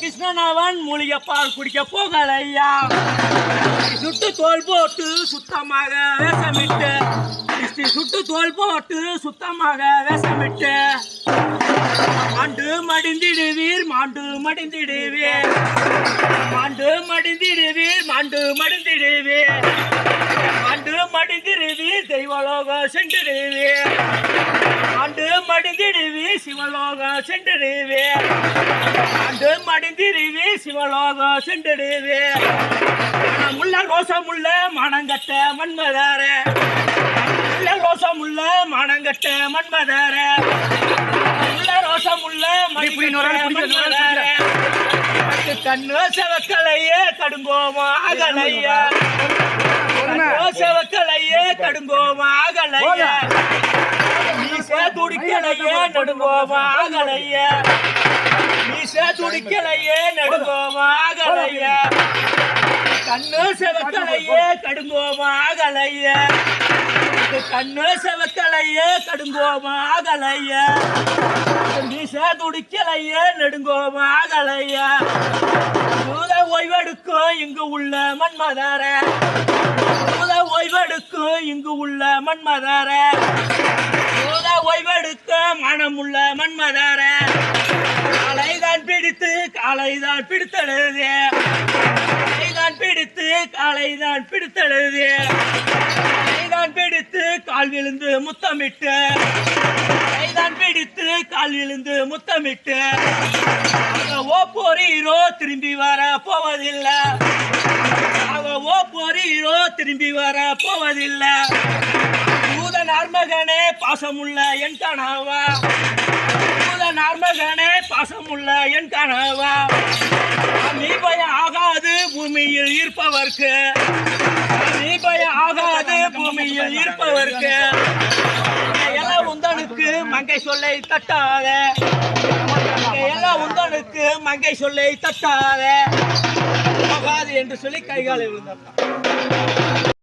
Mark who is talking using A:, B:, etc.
A: கிருஷ்ணன் அவன் மூலிகை பால் குடிக்க போகலையா? சுட்டு தோல் போட்டு சுத்தமாக வேஷமிட்டு கிறிஸ்டி சுட்டு தோல் போட்டு சுத்தமாக வேஷமிட்டு மாண்டு மடிந்திடுவீர் மாண்டு மடிந்திடுவீர் மாண்டு மடிந்திடுவீர் மாண்டு மடிந்திடுவீர் மாண்டு மடிந்திடுவீர் தெய்வலோக சென்றிடுவீர். மடிந்திடுவீர் சிவலோக சென்றிடுவீர் மாண்டு மடிந்திடுவீர் சிவலோக சென்றிடுவீர் முள்ள ரோசமுள்ள மணங்கட்ட மன்மதார. முள்ள ரோசமுள்ள மணங்கட்ட மன்மதார. முள்ள ரோசமுள்ள மணிமதார கண்ணு செவக்கலையே கடுங்கோமா அகலையா. செவக்கலையே கடுங்கோமா அகலையா மீச துடிக்கலையே நடுங்கோமா அகலையா மீச துடிக்கலையே நடுங்கோமா அகலையா கண்ணு செவக்கலையே கடுங்கோமா அகலைய கண்ணு செவக்கலையே கடுங்கோமா அகலைய மீச துடிக்கலையே நெடுங்கோமா அகலைய பூத ஓய்வெடுக்கும் இங்கு உள்ள மன்மதார. பூத ஓய்வெடுக்கும் இங்கு உள்ள மன்மதார. ஓய்வெடுக்க மனமுள்ள மன்மதார. காலைதான் பிடித்து காலைதான் பிடித்தழுதே. காலைதான் பிடித்து காலைதான் பிடித்தழுது. காலைதான் பிடித்து கால் விழுந்து முத்தமிட்டு. கைதான் பிடித்து கால் விழுந்து முத்தமிட்டு. அவ ஓ போறீரோ திரும்பி வர போவதில்லை. அவ ஓ போறீரோ திரும்பி வர போவதில்லை. நார்மகனே பாசமுள்ள என் கணவா பூதனார் பாசமுள்ள என் கணவா நீ பயம் ஆகாது பூமியில் இருப்பவர்க்கு. நீ பயம் ஆகாது பூமியில் இருப்பவர்க்கு. எல்லாம் உந்தனுக்கு மங்கை சொல்லை தட்டாத எல்லாம் உந்தனுக்கு மங்கை சொல்லை தட்டாத ஆகாது என்று சொல்லி கைகாலை விழுந்தார்